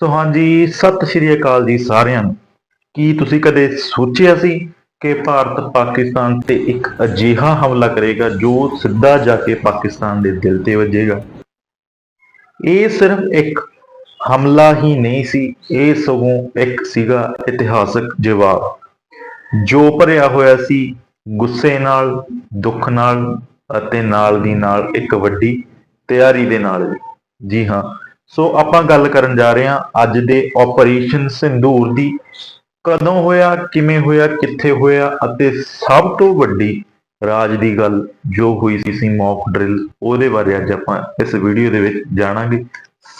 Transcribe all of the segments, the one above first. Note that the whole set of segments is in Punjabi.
ਸੋ ਹਾਂਜੀ, ਸਤਿ ਸ਼੍ਰੀ ਅਕਾਲ ਜੀ ਸਾਰਿਆਂ ਨੂੰ। ਕੀ ਤੁਸੀਂ ਕਦੇ ਸੋਚਿਆ ਸੀ ਕਿ ਭਾਰਤ ਪਾਕਿਸਤਾਨ ਤੇ ਇੱਕ ਅਜਿਹਾ ਹਮਲਾ ਕਰੇਗਾ ਜੋ ਸਿੱਧਾ ਜਾ ਕੇ ਪਾਕਿਸਤਾਨ ਦੇ ਦਿਲ ਤੇ ਵੱਜੇਗਾ? ਇਹ ਸਿਰਫ ਇੱਕ ਹਮਲਾ ਹੀ ਨਹੀਂ ਸੀ, ਇਹ ਸਗੋਂ ਇੱਕ ਸੀਗਾ ਇਤਿਹਾਸਕ ਜਵਾਬ। ਜੋ ਭਰਿਆ ਹੋਇਆ ਸੀ ਗੁੱਸੇ ਨਾਲ, ਦੁੱਖ ਨਾਲ ਅਤੇ ਨਾਲ ਦੀ ਨਾਲ ਇੱਕ ਵੱਡੀ ਤਿਆਰੀ ਦੇ ਨਾਲ ਵੀ। ਜੀ ਹਾਂ ਸੋ ਆਪਾਂ ਗੱਲ ਕਰਨ ਜਾ ਰਹੇ ਹਾਂ ਅੱਜ ਦੇ ਆਪਰੇਸ਼ਨ ਸਿੰਦੂਰ ਦੀ। ਕਦੋਂ ਹੋਇਆ, ਕਿਵੇਂ ਹੋਇਆ, ਕਿੱਥੇ ਹੋਇਆ ਅਤੇ ਸਭ ਤੋਂ ਵੱਡੀ ਰਾਜ ਦੀ ਗੱਲ ਜੋ ਹੋਈ ਸੀ ਸੀ ਮੌਕ ਡਰਿਲ ਉਹਦੇ ਬਾਰੇ ਅੱਜ ਆਪਾਂ ਇਸ ਵੀਡੀਓ ਦੇ ਵਿੱਚ ਜਾਣਾਂਗੇ।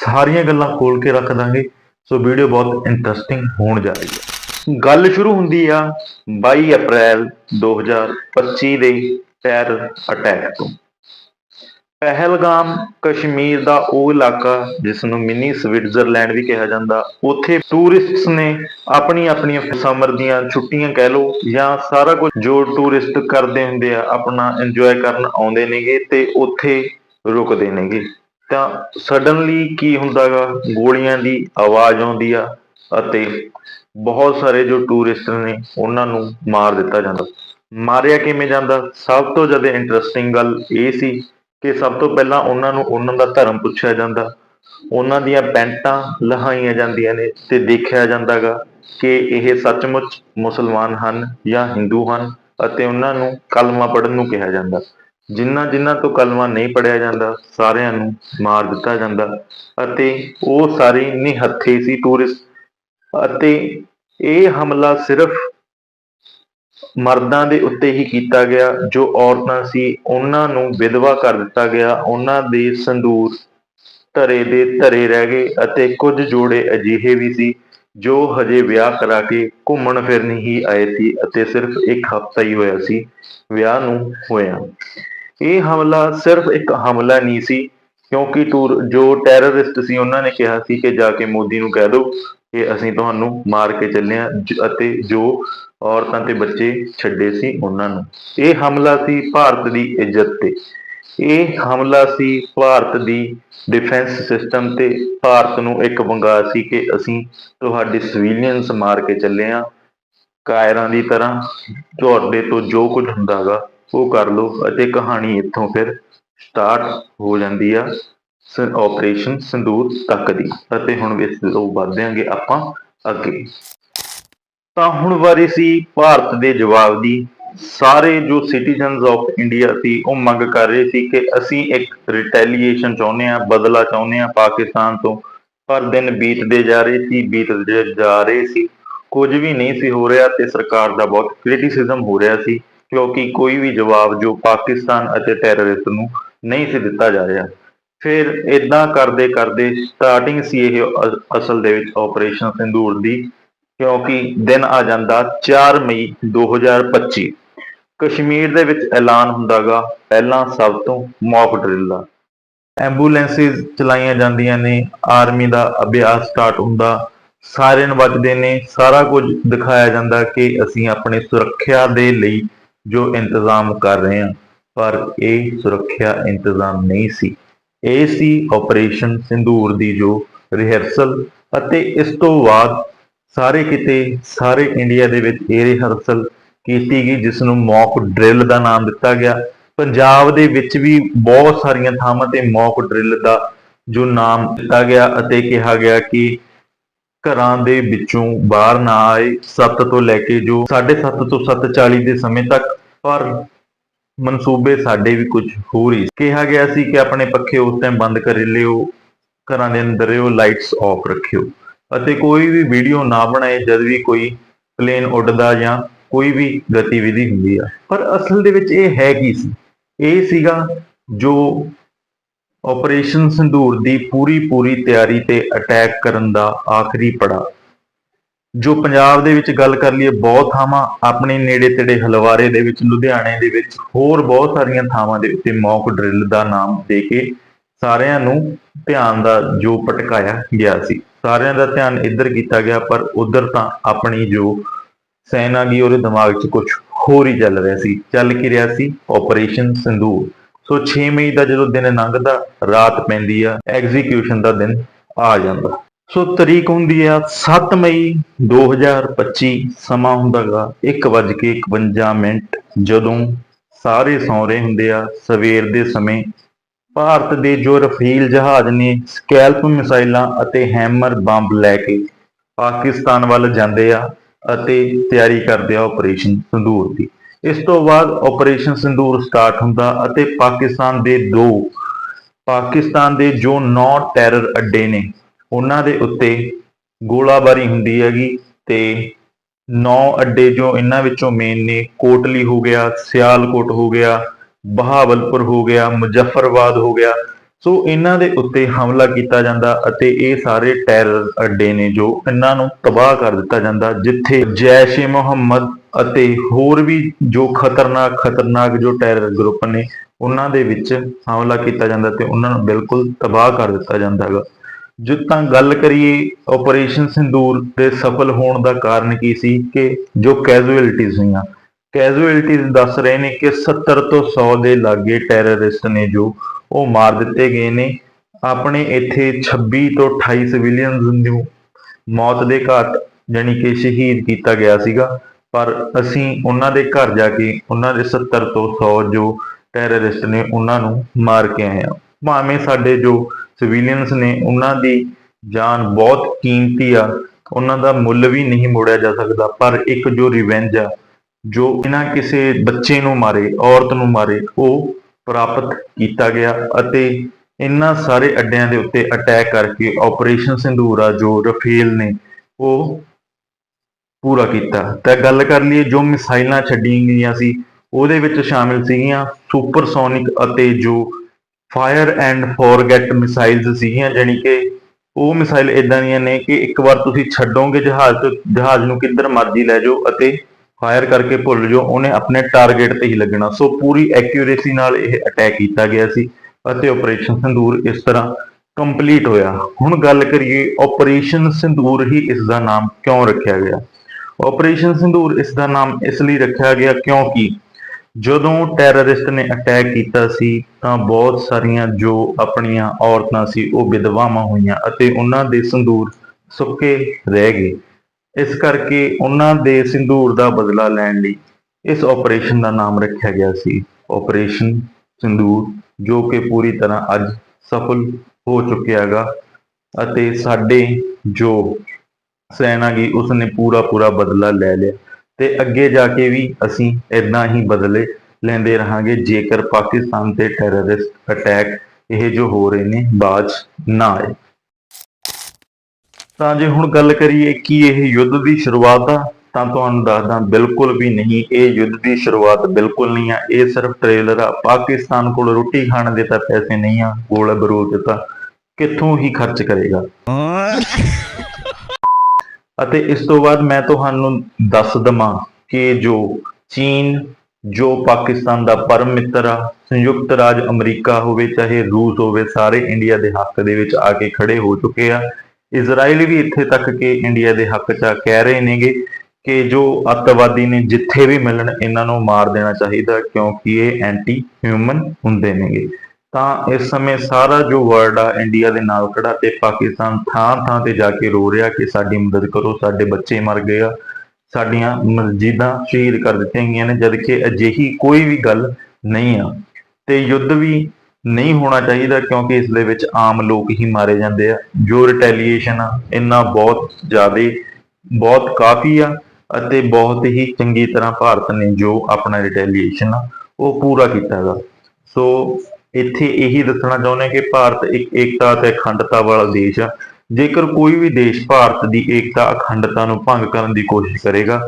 ਸਾਰੀਆਂ ਗੱਲਾਂ ਖੋਲ ਕੇ ਰੱਖ ਦਾਂਗੇ। ਸੋ ਵੀਡੀਓ ਬਹੁਤ ਇੰਟਰਸਟਿੰਗ ਹੋਣ ਜਾ ਰਹੀ ਹੈ। ਗੱਲ ਸ਼ੁਰੂ ਹੁੰਦੀ ਆ 22 ਅਪ੍ਰੈਲ 2025 ਦੇ ਟੈਰਰ ਅਟੈਕ ਤੋਂ। ਪਹਿਲਗਾਮ ਕਸ਼ਮੀਰ ਦਾ ਉਹ ਇਲਾਕਾ ਜਿਸ ਨੂੰ ਮਿਨੀ ਸਵਿਟਜ਼ਰਲੈਂਡ ਵੀ ਕਿਹਾ ਜਾਂਦਾ, ਉੱਥੇ ਟੂਰਿਸਟਸ ਨੇ ਆਪਣੀ ਆਪਣੀਆਂ ਸਮਰ ਦੀਆਂ ਛੁੱਟੀਆਂ ਕਹਿ ਲਓ ਜਾਂ ਸਾਰਾ ਕੁਝ ਜੋ ਟੂਰਿਸਟ ਕਰਦੇ ਹੁੰਦੇ ਆ, ਆਪਣਾ ਇੰਜੋਏ ਕਰਨ ਆਉਂਦੇ ਨੇਗੇ ਤੇ ਉੱਥੇ ਰੁਕਦੇ ਨੇਗੇ। ਤਾਂ ਸਡਨਲੀ ਕੀ ਹੁੰਦਾਗਾ, ਗੋਲੀਆਂ ਦੀ ਆਵਾਜ਼ ਆਉਂਦੀ ਆ ਅਤੇ ਬਹੁਤ ਸਾਰੇ ਜੋ ਟੂਰਿਸਟ ਨੇ ਉਹਨਾਂ ਨੂੰ ਮਾਰ ਦਿੱਤਾ ਜਾਂਦਾ। ਮਾਰਿਆ ਕਿਵੇਂ ਜਾਂਦਾ? ਸਭ ਤੋਂ ਜ਼ਿਆਦਾ ਇੰਟਰਸਟਿੰਗ ਗੱਲ ਇਹ ਸੀ ਕਿ ਸਭ ਤੋਂ ਪਹਿਲਾਂ ਉਹਨਾਂ ਨੂੰ ਉਹਨਾਂ ਦਾ ਧਰਮ ਪੁੱਛਿਆ ਜਾਂਦਾ। ਉਹਨਾਂ ਦੀਆਂ ਪੈਂਟਾਂ ਲਹਾਈਆਂ ਜਾਂਦੀਆਂ ਨੇ ਤੇ ਦੇਖਿਆ ਜਾਂਦਾਗਾ ਕਿ ਇਹ ਸੱਚਮੁੱਚ ਮੁਸਲਮਾਨ ਹਨ ਜਾਂ ਹਿੰਦੂ ਹਨ ਅਤੇ ਉਹਨਾਂ ਨੂੰ ਕਲਮਾ ਪੜ੍ਹਨ ਨੂੰ ਕਿਹਾ ਜਾਂਦਾ। ਜਿਨ੍ਹਾਂ ਜਿਨ੍ਹਾਂ ਤੋਂ ਕਲਮਾ ਨਹੀਂ ਪੜਿਆ ਜਾਂਦਾ, ਸਾਰਿਆਂ ਨੂੰ ਮਾਰ ਦਿੱਤਾ ਜਾਂਦਾ ਅਤੇ ਉਹ ਸਾਰੇ ਨਿਹੱਥੇ ਸੀ ਟੂਰਿਸਟ ਅਤੇ ਇਹ ਹਮਲਾ ਸਿਰਫ ਮਰਦਾਂ ਦੇ ਉੱਤੇ ਹੀ ਕੀਤਾ ਗਿਆ, ਜੋ ਔਰਤਾਂ ਸੀ, ਉਹਨਾਂ ਨੂੰ ਵਿਧਵਾ ਕਰ ਦਿੱਤਾ ਗਿਆ। ਉਹਨਾਂ ਦੇ ਸੰਦੂਰ ਧਰੇ ਦੇ ਧਰੇ ਰਹਿ ਗਏ ਅਤੇ ਕੁਝ ਜੋੜੇ ਅਜਿਹੇ ਵੀ ਸੀ, ਜੋ ਹਜੇ ਵਿਆਹ ਕਰਾ ਕੇ ਘੁੰਮਣ ਫਿਰਨ ਹੀ ਆਏ ਸੀ ਅਤੇ ਸਿਰਫ ਇੱਕ ਹਫ਼ਤਾ ਹੀ ਹੋਇਆ ਸੀ, ਵਿਆਹ ਨੂੰ ਹੋਇਆ। ਇਹ ਹਮਲਾ ਸਿਰਫ ਇੱਕ ਹਮਲਾ ਨਹੀਂ ਸੀ, ਕਿਉਂਕਿ ਟੂਰ, ਜੋ ਟੈਰਰਿਸਟ ਸੀ, ਉਹਨਾਂ ਨੇ ਕਿਹਾ ਸੀ ਕਿ ਜਾ ਕੇ ਮੋਦੀ ਨੂੰ ਕਹਿ ਦਿਓ ਕਿ ਅਸੀਂ ਤੁਹਾਨੂੰ ਮਾਰ ਕੇ ਚੱਲੇ ਹਾਂ ਅਤੇ ਜੋ ਔਰਤਾਂ ਤੇ ਬੱਚੇ ਛੱਡੇ ਸੀ ਉਹਨਾਂ ਨੂੰ। ਇਹ ਹਮਲਾ ਸੀ ਭਾਰਤ ਦੀ ਇੱਜ਼ਤ ਤੇ। ਇਹ ਹਮਲਾ ਸੀ ਭਾਰਤ ਦੀ ਡਿਫੈਂਸ ਸਿਸਟਮ ਤੇ। ਭਾਰਤ ਨੂੰ ਇੱਕ ਵੰਗਾ ਸੀ ਕਿ ਅਸੀਂ ਤੁਹਾਡੇ ਸਿਵਿਲੀਅਨਸ ਮਾਰ ਕੇ ਚੱਲੇ ਹਾਂ। ਕਾਇਰਾਂ ਦੀ ਤਰ੍ਹਾਂ ਤੁਹਾਡੇ ਤੋਂ ਜੋ ਕੁਝ ਹੁੰਦਾਗਾ ਉਹ ਕਰ ਲਓ ਅਤੇ ਕਹਾਣੀ ਇੱਥੋਂ ਫਿਰ ਸਟਾਰਟ ਹੋ ਜਾਂਦੀ ਆ। ਆਪਰੇਸ਼ਨ ਸਿੰਦੂਰ ਤੱਕ ਦੀ। ਅਤੇ ਹੁਣ ਇਸ ਤੋਂ ਵਧਾਂਗੇ ਆਪਾਂ ਅੱਗੇ। ਤਾਂ ਹੁਣ ਵਾਰੀ ਸੀ ਭਾਰਤ ਦੇ ਜਵਾਬ ਦੀ। ਸਾਰੇ ਜੋ ਸਿਟੀਜ਼ਨਸ ਆਫ ਇੰਡੀਆ ਸੀ, ਉਹ ਮੰਗ ਕਰ ਰਹੇ ਸੀ ਕਿ ਅਸੀਂ ਇੱਕ ਰਿਟੈਲੀਏਸ਼ਨ ਚਾਹੁੰਦੇ ਆ ਬਦਲਾ ਚਾਹੁੰਦੇ ਆ ਪਾਕਿਸਤਾਨ ਤੋਂ। ਪਰ ਦਿਨ ਬੀਤਦੇ ਜਾ ਰਹੇ ਸੀ, ਬੀਤਦੇ ਜਾ ਰਹੇ ਸੀ। ਕੁਝ ਵੀ ਨਹੀਂ ਸੀ ਹੋ ਰਿਹਾ ਤੇ ਸਰਕਾਰ ਦਾ ਬਹੁਤ ਕ੍ਰਿਟਿਸਿਜ਼ਮ ਹੋ ਰਿਹਾ ਸੀ। ਕਿਉਂਕਿ ਕੋਈ ਵੀ ਜਵਾਬ ਜੋ ਪਾਕਿਸਤਾਨ ਅਤੇ ਟੈਰਰਿਸਟ ਨੂੰ ਨਹੀਂ ਸੀ ਦਿੱਤਾ ਜਾ ਰਿਹਾ। ਫਿਰ ਇਦਾਂ ਕਰਦੇ ਕਰਦੇ ਸਟਾਰਟਿੰਗ ਸੀ ਇਹ ਅ- ਅਸਲ ਦੇ ਵਿੱਚ ਆਪਰੇਸ਼ਨ ਸਿੰਦੂਰ ਦੀ, ਕਿਉਂਕਿ ਦਿਨ ਆ ਜਾਂਦਾ 4 ਮਈ 2025 ਕਸ਼ਮੀਰ ਦੇ ਵਿੱਚ ਐਲਾਨ ਹੁੰਦਾਗਾ ਪਹਿਲਾਂ ਸਭ ਤੋਂ ਮੌਕ ਡਰਿਲ ਦਾ। ਐਂਬੂਲੈਂਸਿਸ ਚਲਾਈਆਂ ਜਾਂਦੀਆਂ ਨੇ ਆਰਮੀ ਦਾ ਅਭਿਆਸ ਸਟਾਰਟ ਹੁੰਦਾ ਸਾਇਰਨ ਵੱਜਦੇ ਨੇ, ਸਾਰਾ ਕੁਝ ਦਿਖਾਇਆ ਜਾਂਦਾ ਕਿ ਅਸੀਂ ਆਪਣੇ ਸੁਰੱਖਿਆ ਦੇ ਲਈ ਜੋ ਇੰਤਜ਼ਾਮ ਕਰ ਰਹੇ ਹਾਂ, ਪਰ ਇਹ ਸੁਰੱਖਿਆ ਇੰਤਜ਼ਾਮ ਨਹੀਂ ਸੀ। ਇਹ ਸੀ ਆਪਰੇਸ਼ਨ ਸਿੰਦੂਰ ਦੀ ਜੋ ਰਿਹਰਸਲ ਅਤੇ ਇਸ ਤੋਂ ਬਾਅਦ ਸਾਰੇ ਕਿਤੇ, ਸਾਰੇ ਇੰਡੀਆ ਦੇ ਵਿੱਚ ਇਹ ਰਿਹਰਸਲ ਕੀਤੀ ਗਈ ਜਿਸ ਨੂੰ ਮੌਕ ਡਰਿਲ ਦਾ ਨਾਮ ਦਿੱਤਾ ਗਿਆ। ਪੰਜਾਬ ਦੇ ਵਿੱਚ ਵੀ ਬਹੁਤ ਸਾਰੀਆਂ ਥਾਵਾਂ ਤੇ ਮੌਕ ਡਰਿਲ ਦਾ ਜੋ ਨਾਮ ਦਿੱਤਾ ਗਿਆ ਅਤੇ ਕਿਹਾ ਗਿਆ ਕਿ ਘਰਾਂ ਦੇ ਵਿੱਚੋਂ ਬਾਹਰ ਨਾ ਆਏ 7 ਤੋਂ ਲੈ ਕੇ ਜੋ 7:30 ਤੋਂ 7:40 ਦੇ ਸਮੇਂ ਤੱਕ, ਪਰ ਮਨਸੂਬੇ ਸਾਡੇ ਵੀ ਕੁਝ ਹੋਰ ਹੀ ਕਿਹਾ ਗਿਆ ਸੀ ਕਿ ਆਪਣੇ ਪੱਖੇ ਉਸ ਟਾਈਮ ਬੰਦ ਕਰ ਲਿਓ, ਘਰਾਂ ਦੇ ਅੰਦਰ ਰਿਓ ਲਾਈਟਸ ਆਫ ਰੱਖਿਓ। ਅਤੇ ਕੋਈ ਵੀ ਵੀਡੀਓ ਨਾ ਬਣਾਏ ਜਦ ਵੀ ਕੋਈ ਪਲੇਨ ਉੱਡਦਾ ਜਾਂ ਕੋਈ ਵੀ ਗਤੀਵਿਧੀ ਹੁੰਦੀ ਆ। ਪਰ ਅਸਲ ਦੇ ਵਿੱਚ ਇਹ ਹੈ ਕੀ ਸੀ? ਇਹ ਸੀਗਾ ਜੋ ਆਪਰੇਸ਼ਨ ਸੰਧੂਰ ਦੀ ਪੂਰੀ ਪੂਰੀ ਤਿਆਰੀ ਤੇ ਅਟੈਕ ਕਰਨ ਦਾ ਆਖਰੀ ਪੜਾਅ। ਜੋ ਪੰਜਾਬ ਦੇ ਵਿੱਚ ਗੱਲ ਕਰ ਲਈਏ, ਬਹੁਤ ਥਾਵਾਂ ਆਪਣੇ ਨੇੜੇ ਤੇੜੇ ਹਲਵਾਰੇ ਦੇ ਵਿੱਚ, ਲੁਧਿਆਣੇ ਦੇ ਵਿੱਚ, ਹੋਰ ਬਹੁਤ ਸਾਰੀਆਂ ਥਾਵਾਂ ਦੇ ਉੱਤੇ ਮੌਕ ਡਰਿਲ ਦਾ ਨਾਮ ਦੇ ਕੇ ਸਾਰਿਆਂ ਨੂੰ ਧਿਆਨ ਦਾ ਜੋ ਭਟਕਾਇਆ ਗਿਆ ਸੀ। ਸਾਰਿਆਂ ਦਾ ਧਿਆਨ ਇੱਧਰ ਕੀਤਾ ਗਿਆ, ਪਰ ਉਧਰ ਤਾਂ ਆਪਣੀ ਜੋ ਸੈਨਾ ਦੀ ਉਹਦੇ ਦਿਮਾਗ 'ਚ ਕੁਝ ਹੋਰ ਹੀ ਚੱਲ ਰਿਹਾ ਸੀ। ਚੱਲ ਕੀ ਰਿਹਾ ਸੀ? ਆਪਰੇਸ਼ਨ ਸਿੰਦੂਰ ਸੋ 6 ਮਈ ਦਾ ਜਦੋਂ ਦਿਨ ਲੰਘਦਾ, ਰਾਤ ਪੈਂਦੀ ਆ ਐਗਜ਼ੀਕਿਊਸ਼ਨ ਦਾ ਦਿਨ ਆ ਜਾਂਦਾ। ਸੋ ਤਰੀਕ ਹੁੰਦੀ ਆ 7 ਮਈ 2025 ਸਮਾਂ ਹੁੰਦਾਗਾ 1:51 ਮਿੰਟ। ਜਦੋਂ ਸਾਰੇ ਸੌਂ ਰਹੇ ਹੁੰਦੇ ਆ ਸਵੇਰ ਦੇ ਸਮੇਂ, ਭਾਰਤ ਦੇ ਜੋ ਰਫੀਲ ਜਹਾਜ਼ ਨੇ ਸਕੈਲਪ ਮਿਸਾਈਲਾਂ ਅਤੇ ਹੈਮਰ ਬੰਬ ਲੈ ਕੇ ਪਾਕਿਸਤਾਨ ਵੱਲ ਜਾਂਦੇ ਆ ਅਤੇ ਤਿਆਰੀ ਕਰਦੇ ਆ ਆਪਰੇਸ਼ਨ ਸੰਦੂਰ ਦੀ। ਇਸ ਤੋਂ ਬਾਅਦ ਆਪਰੇਸ਼ਨ ਸੰਦੂਰ ਸਟਾਰਟ ਹੁੰਦਾ ਅਤੇ ਪਾਕਿਸਤਾਨ ਦੇ ਦੋ, ਪਾਕਿਸਤਾਨ ਦੇ ਜੋ 9 ਟੈਰਰ ਅੱਡੇ ਨੇ ਉਹਨਾਂ ਦੇ ਉੱਤੇ ਗੋਲਾਬਾਰੀ ਹੁੰਦੀ ਹੈਗੀ ਤੇ ਨੌ ਅੱਡੇ ਜੋ ਇਹਨਾਂ ਵਿੱਚੋਂ ਮੇਨ ਨੇ, ਕੋਟਲੀ ਹੋ ਗਿਆ, ਸਿਆਲਕੋਟ ਹੋ ਗਿਆ, ਬਹਾਵਲਪੁਰ ਹੋ ਗਿਆ, ਮੁਜ਼ੱਫਰਬਾਦ ਹੋ ਗਿਆ। ਸੋ ਇਹਨਾਂ ਦੇ ਉੱਤੇ ਹਮਲਾ ਕੀਤਾ ਜਾਂਦਾ ਅਤੇ ਇਹ ਸਾਰੇ ਟੈਰਰ ਅੱਡੇ ਨੇ ਜੋ ਇਹਨਾਂ ਨੂੰ ਤਬਾਹ ਕਰ ਦਿੱਤਾ ਜਾਂਦਾ, ਜਿੱਥੇ ਜੈਸ਼-ਏ ਮੁਹੰਮਦ ਅਤੇ ਹੋਰ ਵੀ ਜੋ ਖਤਰਨਾਕ ਖਤਰਨਾਕ ਜੋ ਟੈਰਰ ਗਰੁੱਪ ਨੇ, ਉਹਨਾਂ ਦੇ ਵਿੱਚ ਹਮਲਾ ਕੀਤਾ ਜਾਂਦਾ ਤੇ ਉਹਨਾਂ ਨੂੰ ਬਿਲਕੁਲ ਤਬਾਹ ਕਰ ਦਿੱਤਾ ਜਾਂਦਾ ਹੈਗਾ। ਜੇ ਤਾਂ ਗੱਲ ਕਰੀਏ ਆਪਰੇਸ਼ਨ ਸਿੰਦੂਰ ਦੇ ਸਫਲ ਹੋਣ ਦਾ ਕਾਰਨ ਕੀ ਸੀ ਕਿ ਜੋ ਕੈਜੂਅਲਟੀਜ਼ ਹੋਈਆਂ ਕੈਜੂਅਲਟੀਜ਼ ਦੱਸ ਰਹੇ ਨੇ ਕਿ 70 ਤੋਂ 100 ਦੇ ਲਾਗੇ ਟੈਰਰਿਸਟ ਨੇ ਜੋ ਉਹ ਮਾਰ ਦਿੱਤੇ ਗਏ ਨੇ। ਆਪਣੇ ਇੱਥੇ 26 ਤੋਂ 28 ਸਿਵਿਲੀਅਨਸ ਨੂੰ ਮੌਤ ਦੇ ਘਾਟ ਜਾਣੀ ਕਿ ਸ਼ਹੀਦ ਕੀਤਾ ਗਿਆ ਸੀਗਾ। ਪਰ ਅਸੀਂ ਉਹਨਾਂ ਦੇ ਘਰ ਜਾ ਕੇ ਉਹਨਾਂ ਦੇ 70 ਤੋਂ 100 ਜੋ ਟੈਰਰਿਸਟ ਨੇ ਉਹਨਾਂ ਨੂੰ ਮਾਰ ਕੇ ਆਏ ਆ ਭਾਵੇਂ ਸਾਡੇ ਜੋ ਸਿਵਿਲੀਅਨਸ ਨੇ ਉਹਨਾਂ ਦੀ ਜਾਨ ਬਹੁਤ ਕੀਮਤੀ ਆ, ਉਹਨਾਂ ਦਾ ਮੁੱਲ ਵੀ ਨਹੀਂ ਮੋੜਿਆ ਜਾ ਸਕਦਾ, ਪਰ ਇੱਕ ਜੋ ਰਿਵੈਂਜ ਆ, ਜੋ ਇਹਨਾਂ ਕਿਸੇ ਬੱਚੇ ਨੂੰ ਮਾਰੇ, ਔਰਤ ਨੂੰ ਮਾਰੇ, ਉਹ ਪ੍ਰਾਪਤ ਕੀਤਾ ਗਿਆ ਅਤੇ ਇਹਨਾਂ ਸਾਰੇ ਅੱਡਿਆਂ ਦੇ ਉੱਤੇ ਅਟੈਕ ਕਰਕੇ ਆਪਰੇਸ਼ਨ ਸਿੰਧੂਰਾ ਜੋ ਰਫੇਲ ਨੇ, ਉਹ ਪੂਰਾ ਕੀਤਾ। ਤਾਂ ਗੱਲ ਕਰ ਲਈਏ, ਜੋ ਮਿਸਾਈਲਾਂ ਛੱਡੀਆਂ ਗਈਆਂ ਸੀ, ਉਹਦੇ ਵਿੱਚ ਸ਼ਾਮਿਲ ਸੀਗੀਆਂ ਸੁਪਰਸੋਨਿਕ ਅਤੇ ਜੋ ਫਾਇਰ ਐਂਡ ਫੋਰਗੇਟ ਮਿਸਾਈਲਸ ਸੀਗੀਆਂ, ਜਾਣੀ ਕਿ ਉਹ ਮਿਸਾਈਲ ਇਦਾਂ ਦੀਆਂ ਨੇ ਕਿ ਇੱਕ ਵਾਰ ਤੁਸੀਂ ਛੱਡੋਗੇ ਜਹਾਜ਼ ਤੋਂ, ਜਹਾਜ਼ ਨੂੰ ਕਿੱਧਰ ਮਰਜ਼ੀ ਲੈ ਜਾਓ ਅਤੇ ਫਾਇਰ ਕਰਕੇ ਭੁੱਲ ਜਾਓ, ਉਹਨੇ ਆਪਣੇ ਟਾਰਗੇਟ ਤੇ ਹੀ ਲੱਗਣਾ। ਸੋ ਪੂਰੀ ਐਕਿਊਰੇਸੀ ਨਾਲ ਇਹ ਅਟੈਕ ਕੀਤਾ ਗਿਆ ਸੀ ਅਤੇ ਆਪਰੇਸ਼ਨ ਸਿੰਦੂਰ ਇਸ ਤਰ੍ਹਾਂ ਕੰਪਲੀਟ ਹੋਇਆ। ਹੁਣ ਗੱਲ ਕਰੀਏ ਆਪਰੇਸ਼ਨ ਸਿੰਦੂਰ ਹੀ ਇਸ ਦਾ ਨਾਮ ਕਿਉਂ ਰੱਖਿਆ ਗਿਆ? ਆਪਰੇਸ਼ਨ ਸੰਧੂਰ ਇਸ ਦਾ ਨਾਮ ਇਸ ਲਈ ਰੱਖਿਆ ਗਿਆ ਕਿਉਂਕਿ ਜਦੋਂ ਟੈਰਰਿਸਟ ਨੇ ਅਟੈਕ ਕੀਤਾ ਸੀ, ਤਾਂ ਬਹੁਤ ਸਾਰੀਆਂ ਜੋ ਆਪਣੀਆਂ ਔਰਤਾਂ ਸੀ, ਉਹ ਵਿਧਵਾਵਾਂ ਹੋਈਆਂ ਅਤੇ ਉਹਨਾਂ ਦੇ ਸਿੰਦੂਰ ਸੁੱਕੇ ਰਹਿ ਗਏ। ਇਸ ਕਰਕੇ ਉਹਨਾਂ ਦੇ ਸਿੰਦੂਰ ਦਾ ਬਦਲਾ ਲੈਣ ਲਈ ਇਸ ਆਪਰੇਸ਼ਨ ਦਾ ਨਾਮ ਰੱਖਿਆ ਗਿਆ ਸੀ। ਆਪਰੇਸ਼ਨ ਸਿੰਦੂਰ, ਜੋ ਕਿ ਪੂਰੀ ਤਰ੍ਹਾਂ ਅੱਜ ਸਫਲ ਹੋ ਚੁੱਕਿਆ ਹੈਗਾ ਅਤੇ ਸਾਡੇ ਜੋ ਸੈਨਾ ਗਈ ਉਸਨੇ ਪੂਰਾ ਪੂਰਾ ਬਦਲਾ ਲੈ ਲਿਆ। ਤੇ ਅੱਗੇ ਜਾ ਕੇ ਵੀ ਅਸੀਂ ਇਦਾਂ ਹੀ ਬਦਲੇ ਲੈਂਦੇ ਰਹਾਂਗੇ, ਜੇਕਰ ਪਾਕਿਸਤਾਨ ਤੇ ਟੈਰਰਿਸਟ ਅਟੈਕ ਇਹ ਜੋ ਹੋ ਰਹੇ ਨੇ, ਬਾਜ ਨਾ ਆਏ। ਤਾਂ ਜੇ ਹੁਣ ਗੱਲ ਕਰੀਏ ਕਿ ਇਹ ਯੁੱਧ ਦੀ ਸ਼ੁਰੂਆਤ ਆ, ਤਾਂ ਤੁਹਾਨੂੰ ਦੱਸਦਾ ਬਿਲਕੁਲ ਵੀ ਨਹੀਂ, ਇਹ ਯੁੱਧ ਦੀ ਸ਼ੁਰੂਆਤ ਬਿਲਕੁਲ ਨਹੀਂ ਆ। ਇਹ ਸਿਰਫ ਟ੍ਰੇਲਰ ਆ। ਪਾਕਿਸਤਾਨ ਕੋਲ ਰੋਟੀ ਖਾਣ ਦੇ ਤਾਂ ਪੈਸੇ ਨਹੀਂ ਆ ਗੋਲਾ ਬਰੂਦ ਤਾਂ ਕਿੱਥੋਂ ਹੀ ਖਰਚ ਕਰੇਗਾ। ਅਤੇ ਇਸ ਤੋਂ ਬਾਅਦ ਮੈਂ ਤੁਹਾਨੂੰ ਦੱਸ ਦਵਾਂ ਕਿ ਜੋ ਚੀਨ, ਜੋ ਪਾਕਿਸਤਾਨ ਦਾ ਪਰਮ ਮਿੱਤਰ ਆ, ਸੰਯੁਕਤ ਰਾਜ ਅਮਰੀਕਾ ਹੋਵੇ, ਚਾਹੇ ਰੂਸ ਹੋਵੇ, ਸਾਰੇ ਇੰਡੀਆ ਦੇ ਹੱਕ ਦੇ ਵਿੱਚ ਆ ਕੇ ਖੜੇ ਹੋ ਚੁੱਕੇ ਆ। ਇਜ਼ਰਾਈਲ ਵੀ ਇੱਥੇ ਤੱਕ ਕਿ ਇੰਡੀਆ ਦੇ ਹੱਕ 'ਚ ਆ ਕਹਿ ਰਹੇ ਨੇਗੇ ਕਿ ਜੋ ਅੱਤਵਾਦੀ ਨੇ ਜਿੱਥੇ ਵੀ ਮਿਲਣ, ਇਹਨਾਂ ਨੂੰ ਮਾਰ ਦੇਣਾ ਚਾਹੀਦਾ ਕਿਉਂਕਿ ਇਹ ਐਂਟੀ ਹਿਊਮਨ ਹੁੰਦੇ ਨੇਗੇ। ਤਾਂ ਇਸ ਸਮੇਂ ਸਾਰਾ ਜੋ ਵਰਲਡ ਆ ਇੰਡੀਆ ਦੇ ਨਾਲ ਖੜਾ ਤੇ ਪਾਕਿਸਤਾਨ ਥਾਂ ਥਾਂ ਤੇ ਜਾ ਕੇ ਰੋ ਰਿਹਾ ਕਿ ਸਾਡੀ ਮਦਦ ਕਰੋ, ਸਾਡੇ ਬੱਚੇ ਮਰ ਗਏ ਆ, ਸਾਡੀਆਂ ਮਸਜਿਦਾਂ ਸ਼ਹੀਦ ਕਰ ਦਿੱਤੀਆਂ ਗਈਆਂ ਨੇ ਜਦ ਕਿ ਅਜਿਹੀ ਕੋਈ ਵੀ ਗੱਲ ਨਹੀਂ ਆ। ਤੇ ਯੁੱਧ ਵੀ ਨਹੀਂ ਹੋਣਾ ਚਾਹੀਦਾ ਕਿਉਂਕਿ ਇਸ ਦੇ ਵਿੱਚ ਆਮ ਲੋਕ ਹੀ ਮਾਰੇ ਜਾਂਦੇ ਆ। ਜੋ ਰਿਟੈਲੀਏਸ਼ਨ ਆ, ਇੰਨਾ ਬਹੁਤ ਜ਼ਿਆਦਾ, ਬਹੁਤ ਕਾਫੀ ਆ ਅਤੇ ਬਹੁਤ ਹੀ ਚੰਗੀ ਤਰ੍ਹਾਂ ਭਾਰਤ ਨੇ ਜੋ ਆਪਣਾ ਰਿਟੈਲੀਏਸ਼ਨ ਆ, ਉਹ ਪੂਰਾ ਕੀਤਾ ਹੈਗਾ। ਸੋ ਇੱਥੇ ਇਹੀ ਦੱਸਣਾ ਚਾਹੁੰਦੇ ਕਿ ਭਾਰਤ ਇੱਕ ਏਕਤਾ ਤੇ ਅਖੰਡਤਾ ਵਾਲਾ ਦੇਸ਼ ਆ। ਜੇਕਰ ਕੋਈ ਵੀ ਦੇਸ਼ ਭਾਰਤ ਦੀ ਏਕਤਾ, ਅਖੰਡਤਾ ਨੂੰ ਭੰਗ ਕਰਨ ਦੀ ਕੋਸ਼ਿਸ਼ ਕਰੇਗਾ,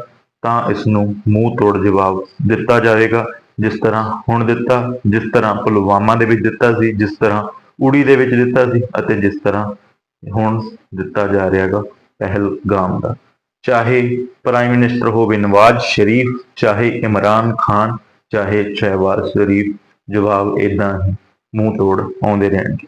ਤਾਂ ਇਸ ਨੂੰ ਮੂੰਹ ਤੋੜ ਜਵਾਬ ਦਿੱਤਾ ਜਾਵੇਗਾ। ਜਿਸ ਤਰ੍ਹਾਂ ਹੁਣ ਦਿੱਤਾ, ਜਿਸ ਤਰ੍ਹਾਂ ਪੁਲਵਾਮਾ ਦੇ ਵਿੱਚ ਦਿੱਤਾ ਸੀ, ਜਿਸ ਤਰ੍ਹਾਂ ਉੜੀ ਦੇ ਵਿੱਚ ਦਿੱਤਾ ਸੀ ਅਤੇ ਜਿਸ ਤਰ੍ਹਾਂ ਹੁਣ ਦਿੱਤਾ ਜਾ ਰਿਹਾ ਹੈਗਾ ਪਹਿਲਗਾਮ ਦਾ। ਚਾਹੇ ਪ੍ਰਾਈਮ ਮਿਨਿਸਟਰ ਹੋਵੇ ਨਵਾਜ਼ ਸ਼ਰੀਫ, ਚਾਹੇ ਇਮਰਾਨ ਖਾਨ, ਚਾਹੇ ਸ਼ਹਿਬਾਜ਼ ਸ਼ਰੀਫ ਜਵਾਬ ਇਦਾਂ ਹੀ ਮੂੰਹ ਤੋੜ ਆਉਂਦੇ ਰਹਿਣਗੇ।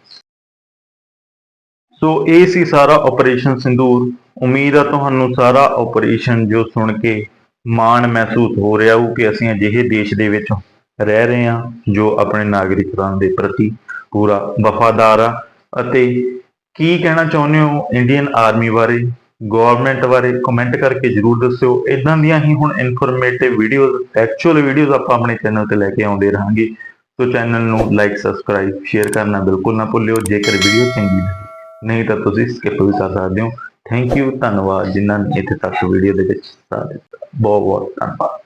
ਸੋ ਇਹ ਸੀ ਸਾਰਾ ਆਪਰੇਸ਼ਨ ਸਿੰਦੂਰ। ਉਮੀਦ ਆ ਤੁਹਾਨੂੰ ਸਾਰਾ ਆਪਰੇਸ਼ਨ ਜੋ ਸੁਣ ਕੇ ਮਾਣ ਮਹਿਸੂਸ ਹੋ ਰਿਹਾ ਹੋ ਕਿ ਅਸੀਂ ਅਜਿਹੇ ਦੇਸ਼ ਦੇ ਵਿੱਚ ਰਹਿ ਰਹੇ ਹਾਂ ਜੋ ਆਪਣੇ ਨਾਗਰਿਕਾਂ ਦੇ ਪ੍ਰਤੀ ਪੂਰਾ ਵਫਾਦਾਰ ਆ। ਅਤੇ ਕੀ ਕਹਿਣਾ ਚਾਹੁੰਦੇ ਹੋ ਇੰਡੀਅਨ ਆਰਮੀ ਬਾਰੇ? ਗਵਰਨਮੈਂਟ ਬਾਰੇ ਕਮੈਂਟ ਕਰਕੇ ਜਰੂਰ ਦੱਸਿਓ। ਇਦਾਂ ਦੀਆਂ ਹੀ ਹੁਣ ਇਨਫੋਰਮੇਟਿਵ ਵੀਡੀਓਜ਼ ਐਕਚੁਅਲ ਵੀਡੀਓਜ਼ ਆਪਾਂ ਆਪਣੇ ਚੈਨਲ ਤੇ ਲੈ ਕੇ ਆਉਂਦੇ ਰਹਾਂਗੇ। ਸੋ ਚੈਨਲ ਨੂੰ ਲਾਈਕ ਸਬਸਕ੍ਰਾਈਬ ਸ਼ੇਅਰ ਕਰਨਾ ਬਿਲਕੁਲ ਨਾ ਭੁੱਲਿਓ, ਜੇਕਰ ਵੀਡੀਓ ਚੰਗੀ ਲੱਗੀ, ਨਹੀਂ ਤਾਂ ਤੁਸੀਂ ਸਕਿਪ ਵੀ ਕਰ ਸਕਦੇ ਹੋ। ਥੈਂਕ ਯੂ ਧੰਨਵਾਦ, ਜਿਨ੍ਹਾਂ ਨੇ ਇੱਥੇ ਤੱਕ ਵੀਡੀਓ ਦੇ ਵਿੱਚ ਸਾਥ ਦਿੱਤਾ। ਬਹੁਤ ਬਹੁਤ ਧੰਨਵਾਦ।